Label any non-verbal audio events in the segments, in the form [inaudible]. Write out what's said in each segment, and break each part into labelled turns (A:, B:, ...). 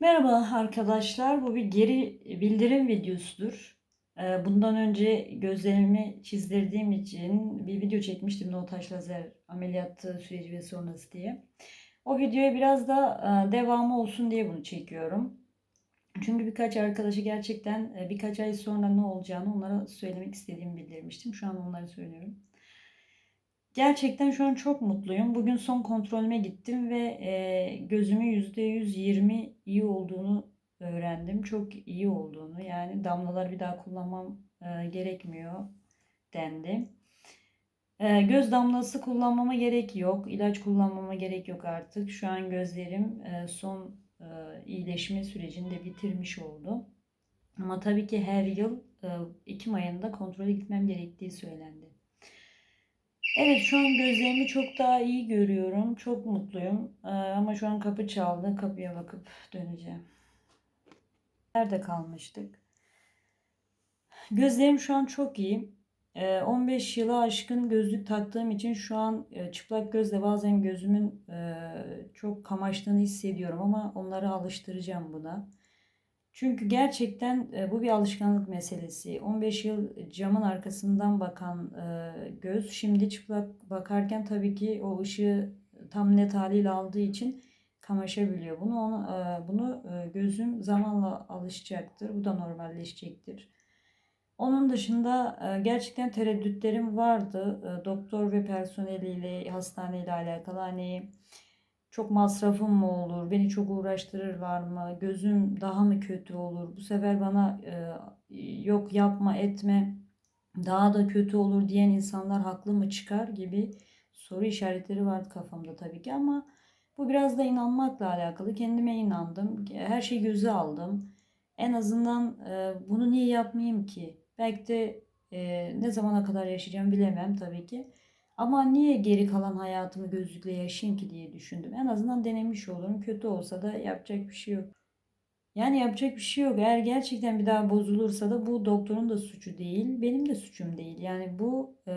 A: Merhaba arkadaşlar. Bu bir geri bildirim videosudur. Ee, Bundan önce gözlerimi çizdirdiğim için bir video çekmiştim no taş lazer ameliyatı süreci ve sonrası diye. O videoya biraz da e, devamı olsun diye bunu çekiyorum. Çünkü birkaç arkadaşı gerçekten e, birkaç ay sonra ne olacağını onlara söylemek istediğimi bildirmiştim. Şu an onları söylüyorum. Gerçekten şu an çok mutluyum. Bugün son kontrolüme gittim ve e, gözümü %120 iyi olduğunu öğrendim. Çok iyi olduğunu yani damlalar bir daha kullanmam e, gerekmiyor dendi. E, göz damlası kullanmama gerek yok. İlaç kullanmama gerek yok artık. Şu an gözlerim e, son e, iyileşme sürecini de bitirmiş oldu. Ama tabii ki her yıl e, Ekim ayında kontrole gitmem gerektiği söylendi. Evet şu an gözlerimi çok daha iyi görüyorum. Çok mutluyum. Ee, ama şu an kapı çaldı. Kapıya bakıp döneceğim. Nerede kalmıştık? Gözlerim şu an çok iyi. Ee, 15 yıla aşkın gözlük taktığım için şu an e, çıplak gözle bazen gözümün e, çok kamaştığını hissediyorum ama onları alıştıracağım buna. Çünkü gerçekten e, bu bir alışkanlık meselesi. 15 yıl camın arkasından bakan e, göz şimdi çıplak bakarken tabii ki o ışığı tam net haliyle aldığı için kamaşabiliyor. Bunu onu, e, bunu gözüm zamanla alışacaktır. Bu da normalleşecektir. Onun dışında gerçekten tereddütlerim vardı. Doktor ve personeliyle, hastaneyle alakalı hani çok masrafım mı olur, beni çok uğraştırırlar mı, gözüm daha mı kötü olur, bu sefer bana e, yok yapma etme daha da kötü olur diyen insanlar haklı mı çıkar gibi soru işaretleri vardı kafamda tabii ki ama bu biraz da inanmakla alakalı. Kendime inandım. Her şeyi göze aldım. En azından e, bunu niye yapmayayım ki? Belki de e, ne zamana kadar yaşayacağım bilemem tabii ki. Ama niye geri kalan hayatımı gözlükle yaşayayım ki diye düşündüm. En azından denemiş olurum. Kötü olsa da yapacak bir şey yok. Yani yapacak bir şey yok. Eğer gerçekten bir daha bozulursa da bu doktorun da suçu değil, benim de suçum değil. Yani bu e,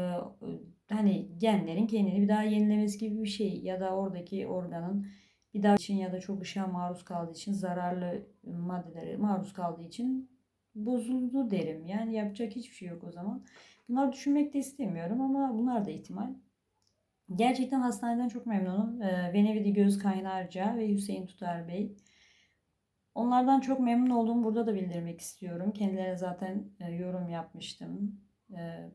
A: hani genlerin kendini bir daha yenilemesi gibi bir şey ya da oradaki organın bir daha için ya da çok ışığa maruz kaldığı için zararlı maddelere maruz kaldığı için bozuldu derim. Yani yapacak hiçbir şey yok o zaman. Bunları düşünmek de istemiyorum ama bunlar da ihtimal. Gerçekten hastaneden çok memnunum. Ee, Venevidi Göz Kaynarca ve Hüseyin Tutar Bey. Onlardan çok memnun olduğumu burada da bildirmek istiyorum. Kendilerine zaten e, yorum yapmıştım. E,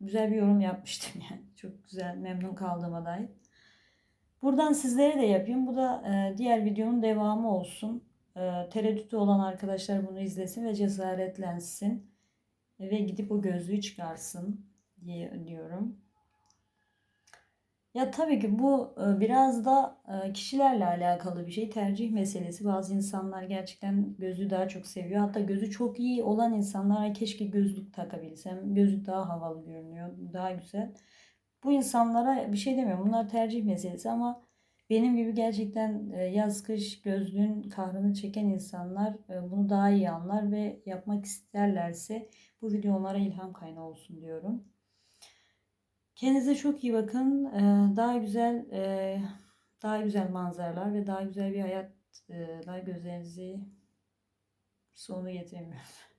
A: güzel bir yorum yapmıştım [laughs] yani. Çok güzel, memnun kaldığıma dair. Buradan sizlere de yapayım. Bu da e, diğer videonun devamı olsun. E, tereddütü olan arkadaşlar bunu izlesin ve cesaretlensin. Ve gidip o gözlüğü çıkarsın diye diyorum. Ya tabii ki bu e, biraz da e, kişilerle alakalı bir şey. Tercih meselesi. Bazı insanlar gerçekten gözlüğü daha çok seviyor. Hatta gözü çok iyi olan insanlara keşke gözlük takabilsem. Gözlük daha havalı görünüyor. Daha güzel. Bu insanlara bir şey demiyorum. Bunlar tercih meselesi ama benim gibi gerçekten e, yaz kış gözlüğün kahrını çeken insanlar bunu daha iyi anlar ve yapmak isterlerse bu video onlara ilham kaynağı olsun diyorum. Kendinize çok iyi bakın. Ee, daha güzel e, daha güzel manzaralar ve daha güzel bir hayat e, daha gözlerinizi sonu getiremiyorum.